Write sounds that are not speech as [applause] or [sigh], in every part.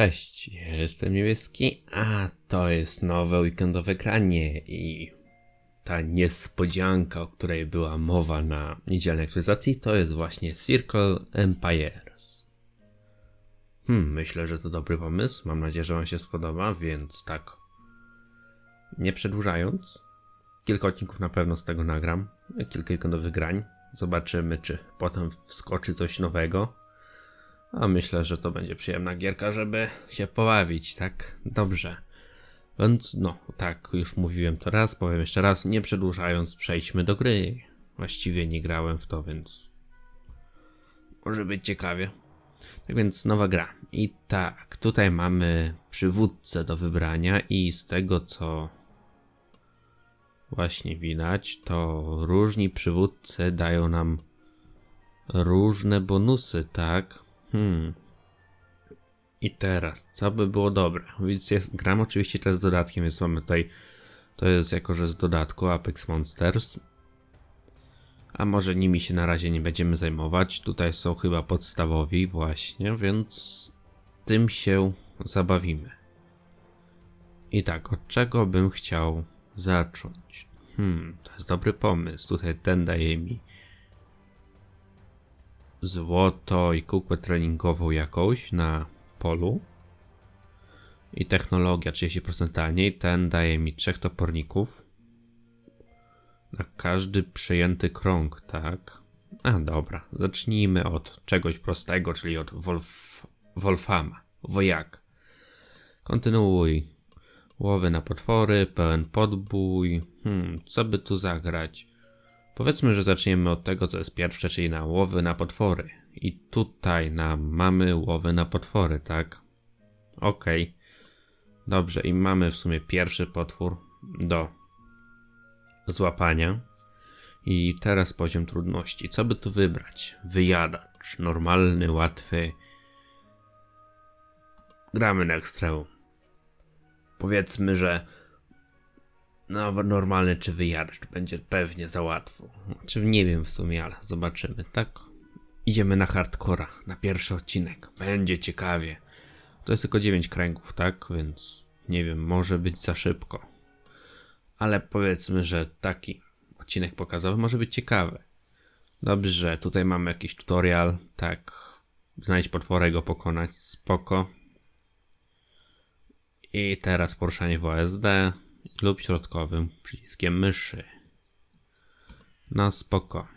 Cześć, jestem niebieski, a to jest nowe weekendowe granie i ta niespodzianka, o której była mowa na niedzielnej aktualizacji, to jest właśnie Circle Empires. Hmm, myślę, że to dobry pomysł. Mam nadzieję, że Wam się spodoba, więc tak. Nie przedłużając, kilka odcinków na pewno z tego nagram. Kilka weekendowych grań. Zobaczymy, czy potem wskoczy coś nowego. A myślę, że to będzie przyjemna gierka, żeby się pobawić, tak? Dobrze. Więc no, tak, już mówiłem to raz, powiem jeszcze raz, nie przedłużając, przejdźmy do gry. Właściwie nie grałem w to, więc może być ciekawie. Tak więc nowa gra. I tak, tutaj mamy przywódcę do wybrania i z tego co właśnie widać, to różni przywódcy dają nam różne bonusy, tak? Hmm. I teraz, co by było dobre? Więc jest, gram oczywiście teraz z dodatkiem, więc mamy tutaj, to jest jako, że z dodatku Apex Monsters. A może nimi się na razie nie będziemy zajmować. Tutaj są chyba podstawowi właśnie, więc tym się zabawimy. I tak, od czego bym chciał zacząć? Hmm, to jest dobry pomysł. Tutaj ten daje mi złoto i kukłę treningową jakąś na polu. I technologia 30% taniej. Ten daje mi trzech toporników. Na każdy przejęty krąg, tak? A dobra, zacznijmy od czegoś prostego, czyli od Wolf, Wolfama, wojak. Kontynuuj. Łowy na potwory, pełen podbój. Hmm, co by tu zagrać? Powiedzmy, że zaczniemy od tego, co jest pierwsze, czyli na łowy na potwory. I tutaj na mamy łowy na potwory, tak? Okay. Dobrze, i mamy w sumie pierwszy potwór do złapania. I teraz poziom trudności. Co by tu wybrać? Wyjadacz, normalny, łatwy. Gramy na ekstremum. Powiedzmy, że no, normalny czy wyjadacz, to będzie pewnie za łatwo. Znaczy, nie wiem w sumie, ale zobaczymy, tak? Idziemy na hardcora, na pierwszy odcinek. Będzie ciekawie. To jest tylko 9 kręgów, tak? Więc nie wiem, może być za szybko. Ale powiedzmy, że taki odcinek pokazowy może być ciekawy. Dobrze, tutaj mamy jakiś tutorial, tak. Znajdź potwora i go pokonać, spoko. I teraz poruszanie w OSD lub środkowym przyciskiem myszy. No spoko.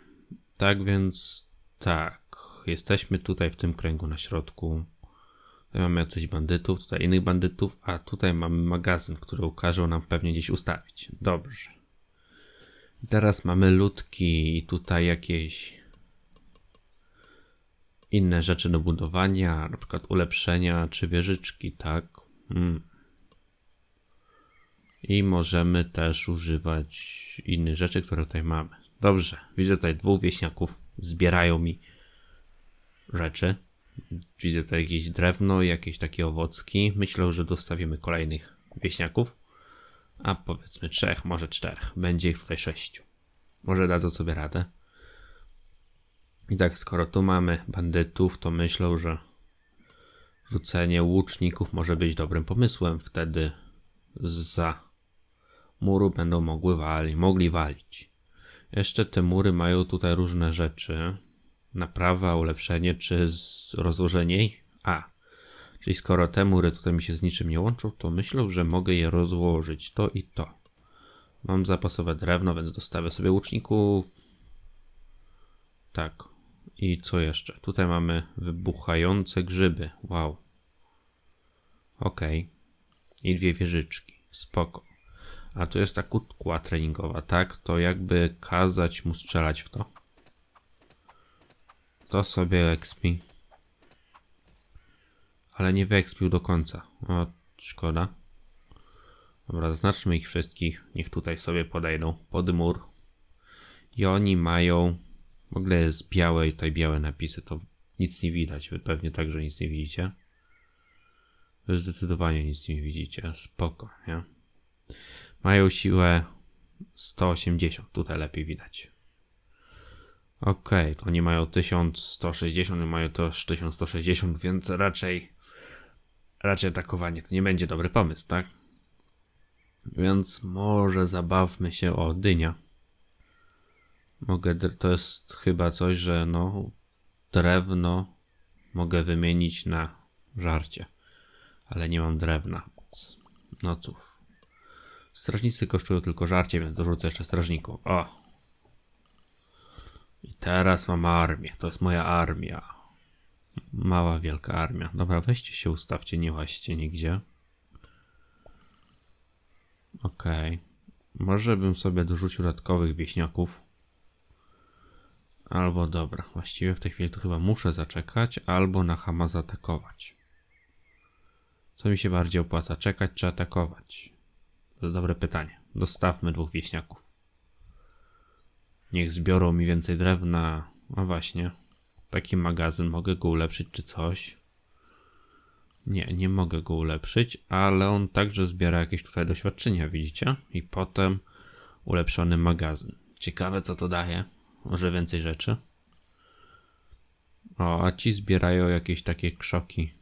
Tak więc tak, jesteśmy tutaj w tym kręgu na środku. Tutaj mamy jakichś bandytów, tutaj innych bandytów, a tutaj mamy magazyn, który ukaże nam pewnie gdzieś ustawić. Dobrze. Teraz mamy ludki i tutaj jakieś inne rzeczy do budowania, na przykład ulepszenia czy wieżyczki, tak? Hmm. I możemy też używać innych rzeczy, które tutaj mamy. Dobrze, widzę tutaj dwóch wieśniaków, zbierają mi rzeczy. Widzę tutaj jakieś drewno, jakieś takie owocki. Myślę, że dostawimy kolejnych wieśniaków. A powiedzmy trzech, może czterech. Będzie ich tutaj sześciu. Może dadzą sobie radę. I tak, skoro tu mamy bandytów, to myślę, że rzucenie łuczników może być dobrym pomysłem. Wtedy za muru będą mogły wali, mogli walić. Jeszcze te mury mają tutaj różne rzeczy. Naprawa, ulepszenie czy rozłożenie? A, czyli skoro te mury tutaj mi się z niczym nie łączą, to myślę, że mogę je rozłożyć. To i to. Mam zapasowe drewno, więc dostawię sobie łuczników. Tak. I co jeszcze? Tutaj mamy wybuchające grzyby. Wow. Ok. I dwie wieżyczki. Spoko a tu jest ta kukła treningowa, tak? To jakby kazać mu strzelać w to. To sobie expi. Ale nie wyekspił do końca. O, szkoda. Dobra, zaznaczmy ich wszystkich. Niech tutaj sobie podejdą pod mur. I oni mają... W ogóle jest białe i tutaj białe napisy, to nic nie widać. Wy pewnie także nic nie widzicie. Zdecydowanie nic nie widzicie. Spoko, nie? Mają siłę 180, tutaj lepiej widać. Ok, to nie mają 1160, nie mają też 1160, więc raczej raczej atakowanie to nie będzie dobry pomysł, tak? Więc może zabawmy się o dynia. Mogę, to jest chyba coś, że no, drewno mogę wymienić na żarcie. Ale nie mam drewna, więc no cóż. Strażnicy kosztują tylko żarcie, więc dorzucę jeszcze strażników. O! I teraz mam armię. To jest moja armia. Mała, wielka armia. Dobra, weźcie się, ustawcie, nie łaźcie nigdzie. Okej. Może bym sobie dorzucił dodatkowych wieśniaków. Albo dobra, właściwie w tej chwili to chyba muszę zaczekać, albo na Hama zaatakować. Co mi się bardziej opłaca, czekać czy atakować? To dobre pytanie. Dostawmy dwóch wieśniaków. Niech zbiorą mi więcej drewna. A właśnie. Taki magazyn, mogę go ulepszyć czy coś? Nie, nie mogę go ulepszyć, ale on także zbiera jakieś tutaj doświadczenia, widzicie? I potem ulepszony magazyn. Ciekawe co to daje. Może więcej rzeczy. O, a ci zbierają jakieś takie krzoki.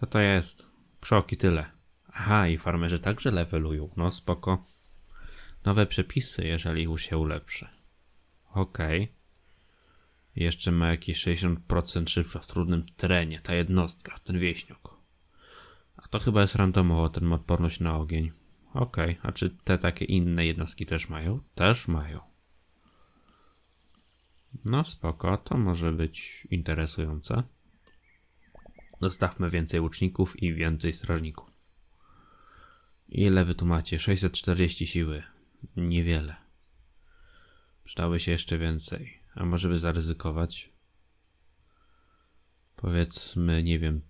Co to jest? Krzoki, tyle. Aha, i farmerzy także levelują. No spoko. Nowe przepisy, jeżeli już się ulepszy. Okej. Jeszcze ma jakieś 60% szybsza w trudnym terenie, ta jednostka, ten wieśniak. A to chyba jest randomowo, ten ma odporność na ogień. Okej, a czy te takie inne jednostki też mają? Też mają. No spoko, to może być interesujące. Dostawmy więcej łuczników i więcej strażników. Ile wy tu macie? 640 siły. Niewiele. Przydały się jeszcze więcej. A może by zaryzykować? Powiedzmy, nie wiem,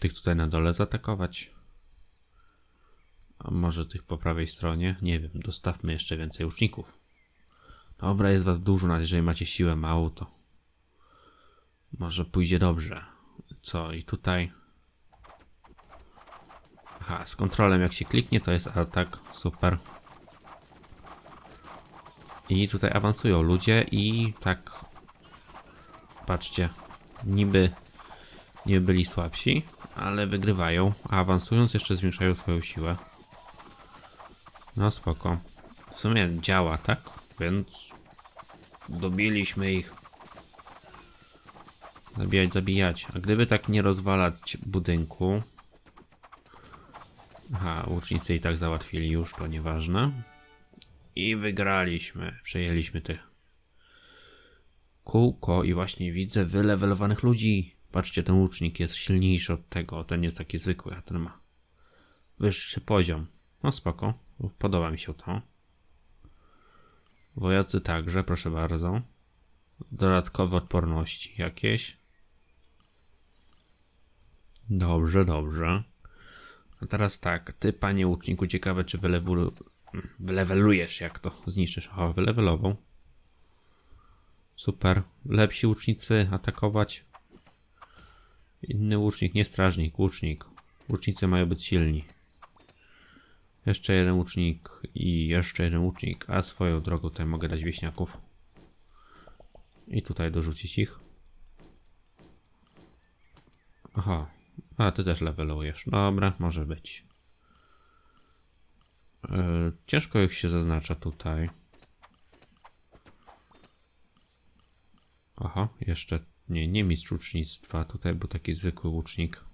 tych tutaj na dole zaatakować? A może tych po prawej stronie? Nie wiem, dostawmy jeszcze więcej łuczników. Dobra, jest was dużo, nawet jeżeli macie siłę małą, to może pójdzie dobrze. Co, i tutaj... Aha, z kontrolem jak się kliknie, to jest atak, super. I tutaj awansują ludzie i tak... Patrzcie, niby nie byli słabsi, ale wygrywają, a awansując jeszcze zwiększają swoją siłę. No spoko. W sumie działa, tak? Więc dobiliśmy ich. Zabijać, zabijać. A gdyby tak nie rozwalać budynku... Aha, łucznicy i tak załatwili już, to nieważne. I wygraliśmy. Przejęliśmy te kółko i właśnie widzę wylewelowanych ludzi. Patrzcie, ten łucznik jest silniejszy od tego. Ten jest taki zwykły, a ten ma wyższy poziom. No spoko. Podoba mi się to. Wojacy także, proszę bardzo. Dodatkowe odporności jakieś. Dobrze, dobrze. A teraz tak, ty panie łuczniku, ciekawe czy wylewulu... wylewelujesz, jak to zniszczysz. O, wylewelował. Super. Lepsi łucznicy atakować. Inny łucznik, nie strażnik, łucznik. Łucznicy mają być silni. Jeszcze jeden łucznik i jeszcze jeden łucznik, a swoją drogą tutaj mogę dać wieśniaków. I tutaj dorzucić ich. Aha, a ty też levelujesz. Dobra, może być. Yy, ciężko ich się zaznacza tutaj. Aha, jeszcze nie, nie mistrz. Tutaj był taki zwykły łucznik.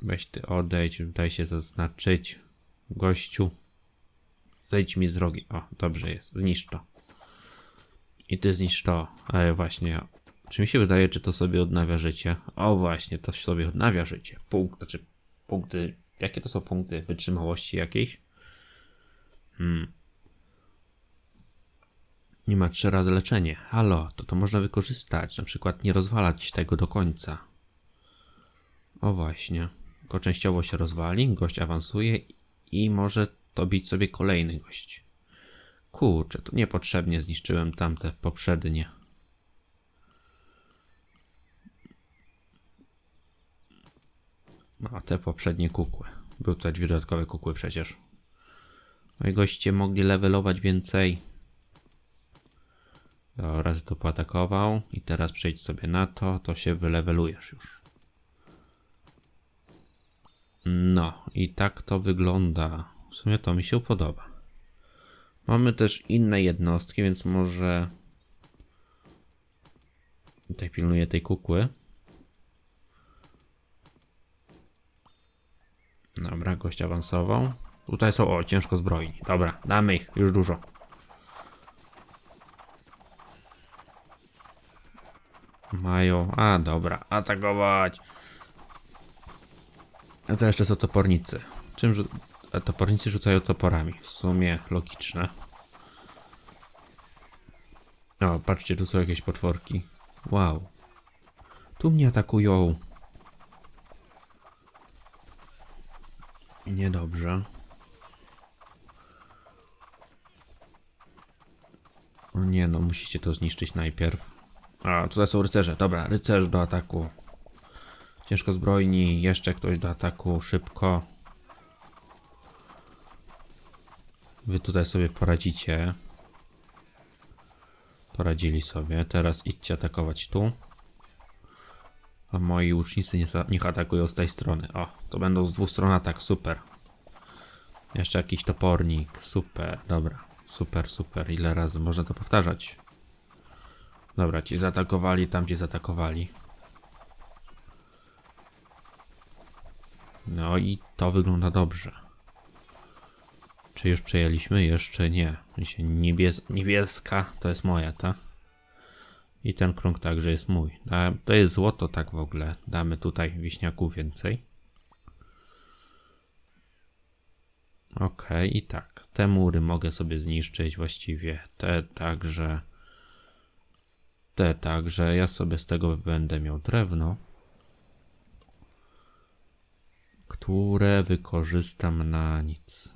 Weź ty odejdź, daj się zaznaczyć. Gościu. Zejdź mi z drogi. O, dobrze jest. Zniszcz to. I ty zniszcz to. Ale właśnie. Czy mi się wydaje, czy to sobie odnawia życie? O właśnie, to sobie odnawia życie. Punkt, znaczy punkty. Jakie to są punkty wytrzymałości jakiejś? Hmm. Nie ma trzy razy leczenie. Halo, to to można wykorzystać. Na przykład nie rozwalać tego do końca. O właśnie. Tylko częściowo się rozwali, gość awansuje i może to bić sobie kolejny gość. Kurczę, to niepotrzebnie zniszczyłem tamte poprzednie. No, te poprzednie kukły. Były tutaj dwie dodatkowe kukły przecież. No i goście mogli levelować więcej. Dobra, to poatakował. I teraz przejdź sobie na to, to się wylewelujesz już. No, i tak to wygląda. W sumie to mi się podoba. Mamy też inne jednostki, więc może... Tutaj pilnuję tej kukły. Dobra, gość awansował. Tutaj są, o, ciężko zbrojni. Dobra, damy ich, już dużo. Mają, a dobra, atakować. A to jeszcze są topornicy. Czym rzu- topornicy rzucają toporami? W sumie logiczne. O, patrzcie, tu są jakieś potworki. Wow. Tu mnie atakują. Niedobrze. O nie, no musicie to zniszczyć najpierw. A, tutaj są rycerze. Dobra, rycerz do ataku. Ciężko zbrojni, jeszcze ktoś do ataku, szybko. Wy tutaj sobie poradzicie. Poradzili sobie. Teraz idźcie atakować tu. A moi łucznicy nie, niech atakują z tej strony. O, to będą z dwóch stron atak, super. Jeszcze jakiś topornik, super, dobra. Super, super. Ile razy można to powtarzać? Dobra, ci zaatakowali, tam ci zaatakowali. No i to wygląda dobrze. Czy już przejęliśmy? Jeszcze nie. Niebies niebieska to jest moja, ta? I ten krąg także jest mój. A to jest złoto tak w ogóle. Damy tutaj wieśniaków więcej. Okej, i tak. Te mury mogę sobie zniszczyć właściwie. Te także. Te także. Ja sobie z tego będę miał drewno. Które wykorzystam na nic.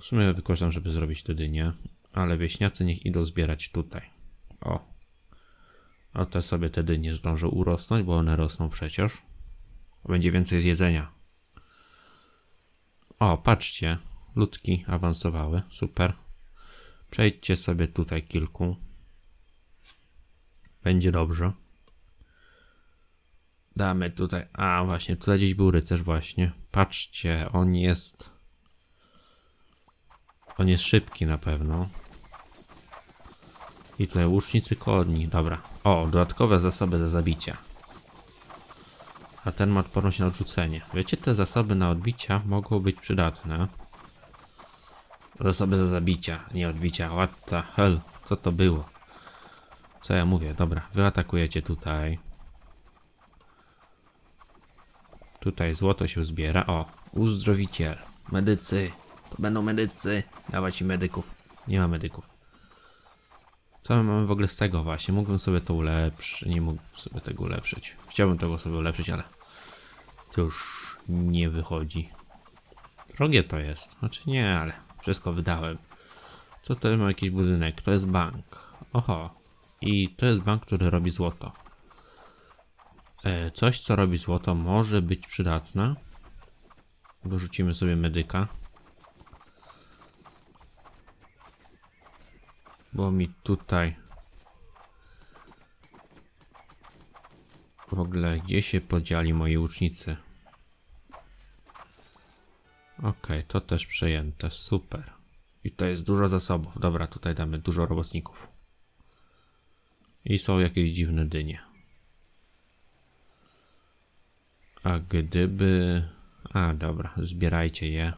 W sumie wykorzystam, żeby zrobić te dynie. Ale wieśniacy niech idą zbierać tutaj. O. O te sobie te dynie zdążą urosnąć, bo one rosną przecież. Będzie więcej zjedzenia. O, patrzcie. Ludki awansowały. Super. Przejdźcie sobie tutaj kilku. Będzie dobrze. Damy tutaj. A, właśnie, tutaj gdzieś był rycerz, właśnie. Patrzcie, on jest. On jest szybki na pewno. I tutaj łucznicy koni. Dobra. O, dodatkowe zasoby za zabicia. A ten ma odporność na odrzucenie. Wiecie, te zasoby na odbicia mogą być przydatne. Zasoby za zabicia, nie odbicia. What the hell? Co to było? Co ja mówię? Dobra, wy atakujecie tutaj. Tutaj złoto się zbiera. O, uzdrowiciel. Medycy. To będą medycy. Dawać im medyków. Nie ma medyków. Co my mamy w ogóle z tego właśnie? Mógłbym sobie to ulepszyć. Nie mógłbym sobie tego ulepszyć. Chciałbym tego sobie ulepszyć, ale to już nie wychodzi. Drogie to jest. Znaczy nie, ale wszystko wydałem. Co to ma jakiś budynek? To jest bank. Oho. I to jest bank, który robi złoto. E, coś, co robi złoto, może być przydatne. Dorzucimy sobie medyka. Bo mi tutaj w ogóle gdzie się podzieli moi łucznicy? Okej, to też przejęte, super. I to jest dużo zasobów. Dobra, tutaj damy dużo robotników. I są jakieś dziwne dynie. A gdyby... A, dobra, zbierajcie je.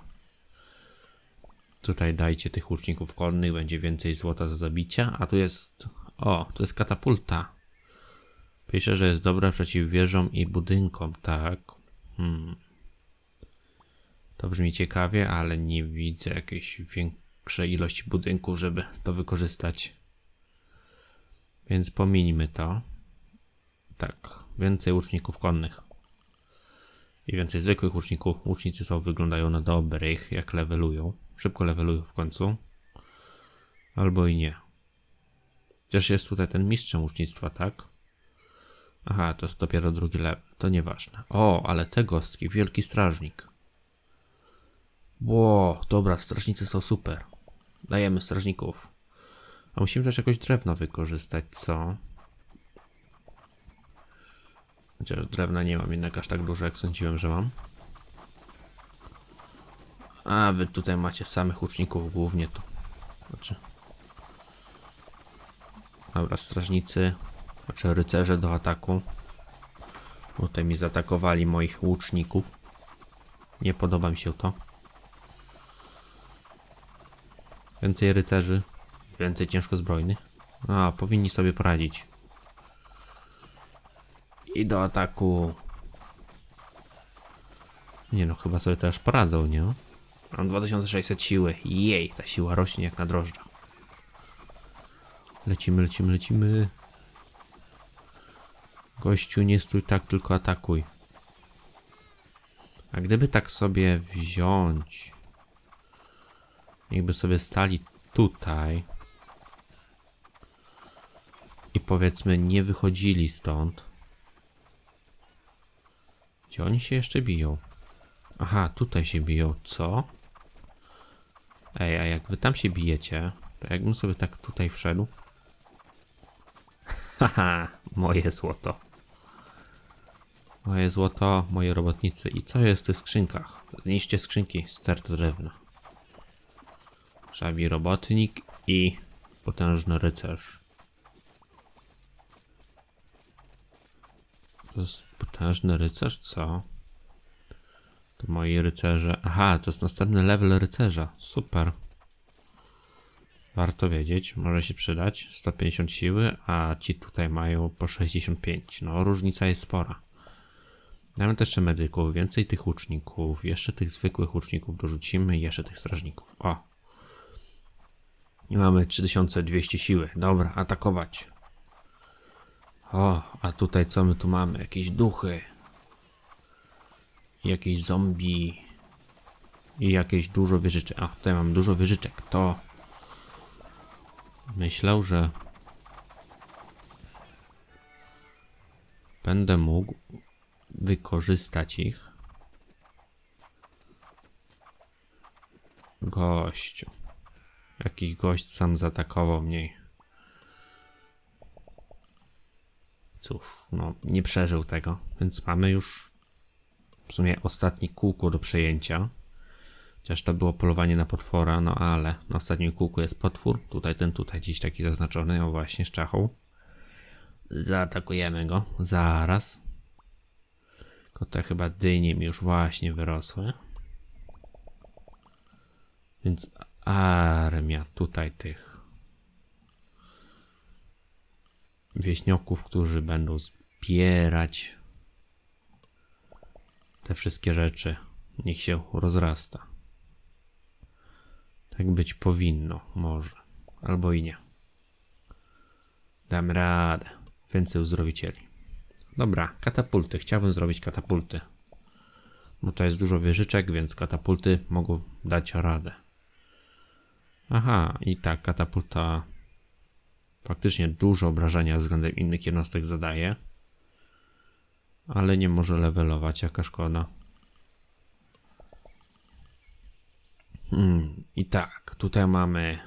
Tutaj dajcie tych łuczników konnych, będzie więcej złota za zabicia. A tu jest... O, to jest katapulta. Pisze, że jest dobra przeciw wieżom i budynkom, tak. Hmm. To brzmi ciekawie, ale nie widzę jakiejś większej ilości budynków, żeby to wykorzystać. Więc pomińmy to. Tak, więcej łuczników konnych. I więcej zwykłych łuczników. Łucznicy są, wyglądają na dobrych, jak levelują. Szybko levelują w końcu. Albo i nie. Chociaż jest tutaj ten mistrzem łucznictwa, tak? Aha, to jest dopiero drugi level. To nieważne. O, ale te gostki, wielki strażnik. Ło, dobra, strażnicy są super. Dajemy strażników. A musimy też jakoś drewno wykorzystać, co? Chociaż drewna nie mam jednak aż tak dużo, jak sądziłem, że mam. A, wy tutaj macie samych łuczników głównie to. Znaczy... Dobra, strażnicy, znaczy rycerze do ataku. Tutaj mi zaatakowali moich łuczników. Nie podoba mi się to. Więcej rycerzy, więcej ciężkozbrojnych. A, powinni sobie poradzić. I do ataku. Nie no, chyba sobie też poradzą, nie? Mam 2600 siły. Jej, ta siła rośnie jak na drożdżach. Lecimy, lecimy, lecimy. Gościu, nie stój tak, tylko atakuj. A gdyby tak sobie wziąć... Jakby sobie stali tutaj... I powiedzmy nie wychodzili stąd. Gdzie oni się jeszcze biją? Aha, tutaj się biją, co? Ej, a jak wy tam się bijecie, to jakbym sobie tak tutaj wszedł? [laughs] Haha, moje złoto. Moje złoto, moje robotnicy. I co jest w tych skrzynkach? Zniszcie skrzynki, start drewna. Szabi robotnik i potężny rycerz. To jest potężny rycerz, co? To moi rycerze. Aha, to jest następny level rycerza. Super. Warto wiedzieć, może się przydać. 150 siły, a ci tutaj mają po 65. No, różnica jest spora. Mamy też jeszcze medyków, więcej tych łuczników, jeszcze tych zwykłych łuczników dorzucimy jeszcze tych strażników. O! I mamy 3200 siły. Dobra, atakować. O, a tutaj co my tu mamy? Jakieś duchy. Jakieś zombie. I jakieś dużo wieżyczek. A, tutaj mam dużo wieżyczek. To myślał, że będę mógł wykorzystać ich. Gościu. Jakiś gość sam zaatakował mnie. Cóż, no nie przeżył tego, więc mamy już w sumie ostatni kółko do przejęcia. Chociaż to było polowanie na potwora, no ale na ostatnim kółku jest potwór. Tutaj ten, tutaj gdzieś taki zaznaczony, o właśnie, z czachą. Zaatakujemy go, zaraz. Tylko te chyba dynie mi już właśnie wyrosły. Więc armia tutaj tych wieśniaków, którzy będą zbierać te wszystkie rzeczy. Niech się rozrasta. Tak być powinno, może. Albo i nie. Dam radę. Więcej uzdrowicieli. Dobra, katapulty. Chciałbym zrobić katapulty. Bo to jest dużo wieżyczek, więc katapulty mogą dać radę. Aha, i tak, katapulta faktycznie dużo obrażenia względem innych jednostek zadaje. Ale nie może levelować, jaka szkoda. Hmm, I tak, tutaj mamy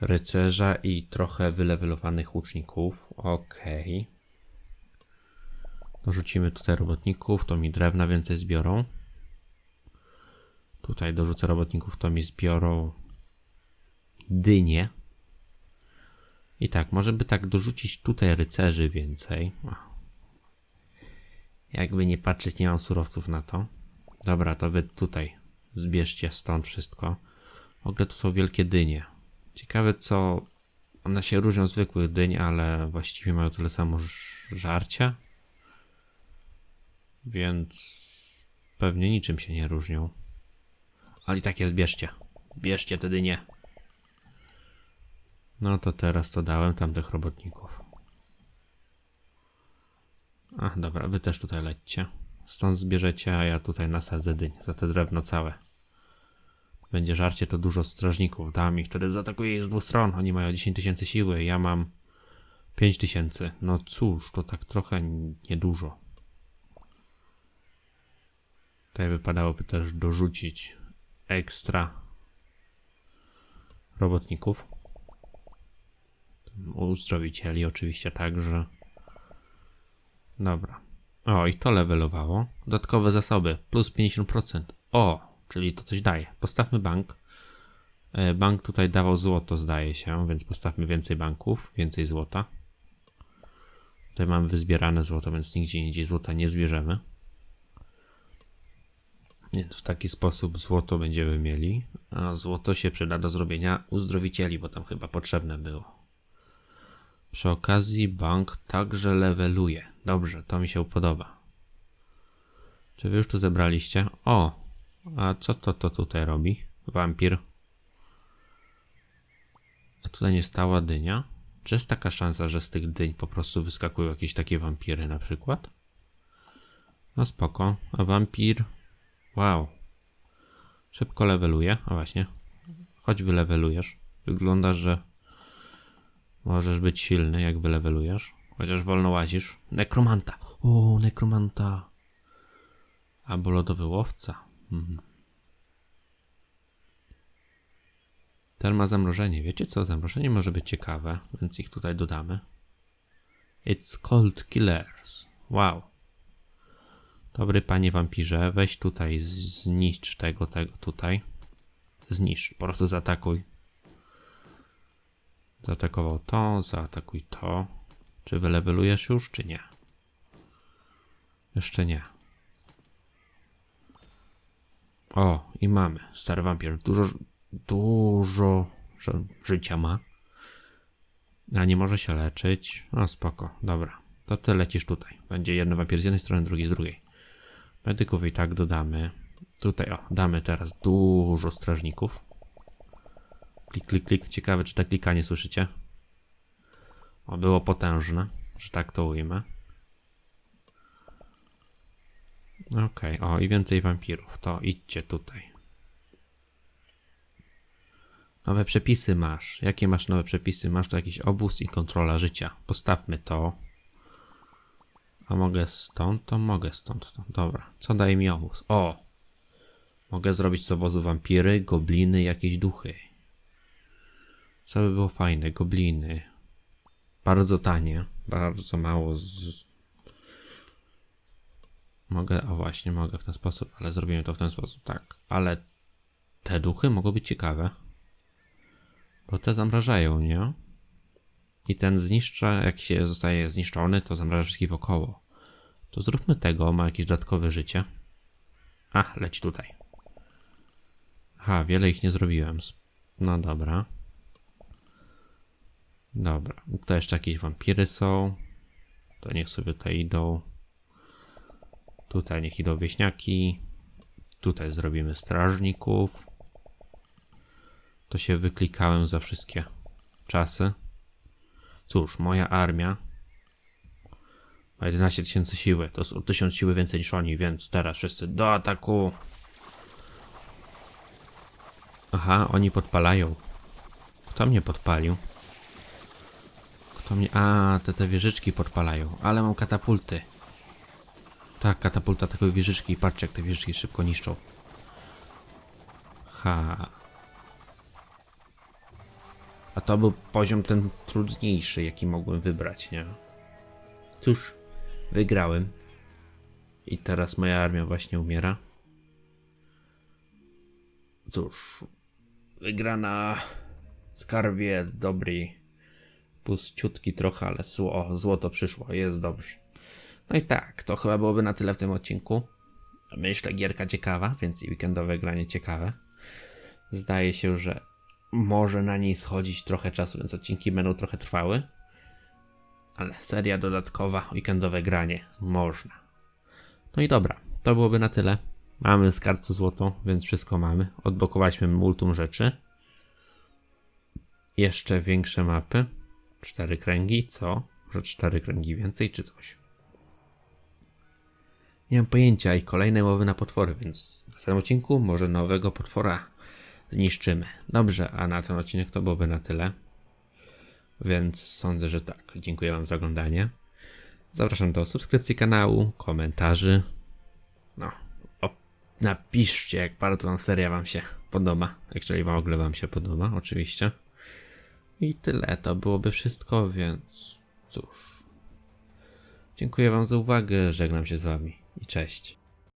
rycerza i trochę wylewelowanych łuczników. Okej. Dorzucimy tutaj robotników, to mi drewna więcej zbiorą. Tutaj dorzucę robotników, to mi zbiorą dynie. I tak, może by tak dorzucić tutaj rycerzy więcej. Jakby nie patrzeć, nie mam surowców na to. Dobra, to wy tutaj zbierzcie stąd wszystko. W ogóle to są wielkie dynie. Ciekawe co... One się różnią od zwykłych dyń, ale właściwie mają tyle samo żarcia. Więc pewnie niczym się nie różnią. Ale i tak je zbierzcie. Zbierzcie te dynie. No to teraz to dałem tamtych robotników. A, dobra, wy też tutaj lećcie. Stąd zbierzecie, a ja tutaj nasadzę dyń za te drewno całe. Będzie żarcie, to dużo strażników. Dam ich, wtedy zaatakuję ich z dwóch stron. Oni mają 10 tysięcy siły, ja mam 5 tysięcy. No cóż, to tak trochę niedużo. Tutaj wypadałoby też dorzucić ekstra robotników. Uzdrowicieli oczywiście także. Dobra. O, i to levelowało. Dodatkowe zasoby, plus 50%. O, czyli to coś daje. Postawmy bank. E, Bank tutaj dawał złoto, zdaje się, więc postawmy więcej banków, więcej złota. Tutaj mamy wyzbierane złoto, więc nigdzie indziej złota nie zbierzemy. Więc w taki sposób złoto będziemy mieli, a złoto się przyda do zrobienia uzdrowicieli, bo tam chyba potrzebne było. Przy okazji bank także leveluje. Dobrze, to mi się podoba. Czy wy już tu zebraliście? O, a co to, to tutaj robi? Wampir. A tutaj nie stała dynia? Czy jest taka szansa, że z tych dyń po prostu wyskakują jakieś takie wampiry na przykład? No spoko. A wampir... Wow. Szybko leveluje. A właśnie. Chodź wylewelujesz. Wygląda, że możesz być silny, jak wylewelujesz. Chociaż wolno łazisz. Nekromanta. O, nekromanta. Albo lodowy łowca. Mhm. Ten ma zamrożenie. Wiecie co? Zamrożenie może być ciekawe, więc ich tutaj dodamy. It's cold killers. Wow. Dobry panie wampirze, weź tutaj, zniszcz tego, tego tutaj. Zniszcz, po prostu zaatakuj. Zaatakował to, zaatakuj to. Czy wylewelujesz już, czy nie? Jeszcze nie. O, i mamy. Stary wampir. Dużo, dużo ży- życia ma. A nie może się leczyć. O, spoko. Dobra. To ty lecisz tutaj. Będzie jeden wampir z jednej strony, drugi z drugiej. Medyków i tak dodamy. Tutaj, o, damy teraz dużo strażników. Klik, klik, klik. Ciekawe, czy to klikanie słyszycie? O, było potężne, że tak to ujmę. Okej, o i więcej wampirów. To idźcie tutaj. Nowe przepisy masz. Jakie masz nowe przepisy? Masz tu jakiś obóz i kontrola życia. Postawmy to. A mogę stąd? To mogę stąd. To. Dobra. Co daje mi obóz? O! Mogę zrobić z obozu wampiry, gobliny, jakieś duchy. Co by było fajne? Gobliny. Bardzo tanie. Bardzo mało z... Mogę, o właśnie, mogę w ten sposób, ale zrobimy to w ten sposób, tak. Ale te duchy mogą być ciekawe. Bo te zamrażają, nie? I ten zniszcza, jak się zostaje zniszczony, to zamraża wszystkich wokoło. To zróbmy tego, ma jakieś dodatkowe życie. A, leć tutaj. Aha, wiele ich nie zrobiłem. No dobra. Dobra, to jeszcze jakieś wampiry są. To niech sobie tutaj idą. Tutaj niech idą wieśniaki. Tutaj zrobimy strażników. To się wyklikałem za wszystkie czasy. Cóż, moja armia ma 11 tysięcy siły. To jest o 1000 siły więcej niż oni, więc teraz wszyscy do ataku. Aha, oni podpalają. Kto mnie podpalił? Mnie... A, te, te wieżyczki podpalają. Ale mam katapulty. Tak, katapulta atakują wieżyczki. Patrzcie, jak te wieżyczki szybko niszczą. Ha. A to był poziom ten trudniejszy, jaki mogłem wybrać, nie? Cóż, wygrałem. I teraz moja armia właśnie umiera. Cóż, wygrana skarbie dobry. Puściutki trochę, ale zło, złoto przyszło, jest dobrze. No i tak, to chyba byłoby na tyle w tym odcinku. Myślę, gierka ciekawa, więc i weekendowe granie ciekawe. Zdaje się, że może na niej schodzić trochę czasu, więc odcinki będą trochę trwały. Ale seria dodatkowa, weekendowe granie, można. No i dobra, to byłoby na tyle. Mamy skarbcu złoto, więc wszystko mamy. Odblokowaliśmy multum rzeczy. Jeszcze większe mapy. Cztery kręgi, co? Że cztery kręgi więcej, czy coś? Nie mam pojęcia i kolejne łowy na potwory, więc w następnym odcinku może nowego potwora zniszczymy. Dobrze, a na ten odcinek to byłoby na tyle. Więc sądzę, że tak. Dziękuję Wam za oglądanie. Zapraszam do subskrypcji kanału, komentarzy. No, o, napiszcie, jak bardzo seria Wam się podoba. Jeżeli w ogóle Wam się podoba, oczywiście. I tyle, to byłoby wszystko, więc cóż. Dziękuję Wam za uwagę, żegnam się z Wami i cześć.